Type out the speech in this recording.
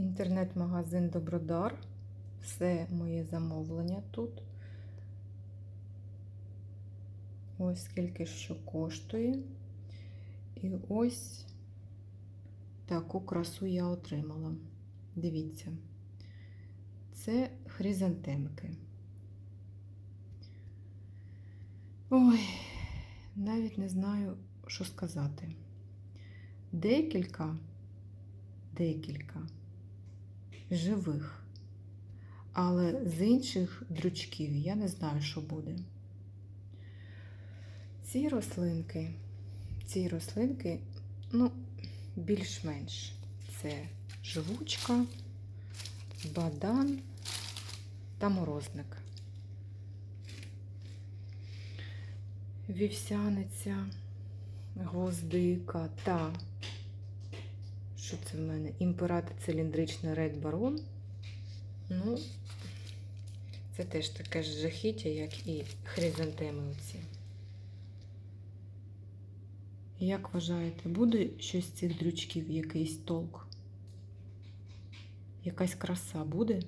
Інтернет-магазин Добродар. Все моє замовлення тут. Ось скільки що коштує. І ось таку красу я отримала. Дивіться, це хризантемки. Ой, навіть не знаю, що сказати. Декілька, декілька живих. Але з інших дрючків я не знаю, що буде. Ці рослинки, ці рослинки, ну, більш-менш це живучка, бадан та морозник. Вівсяниця, гвоздика та що це в мене? Імператор циліндричний Ред Барон. Ну, це теж таке ж жахіття, як і хризантеми оці. Як вважаєте, буде щось з цих дрючків, якийсь толк? Якась краса буде?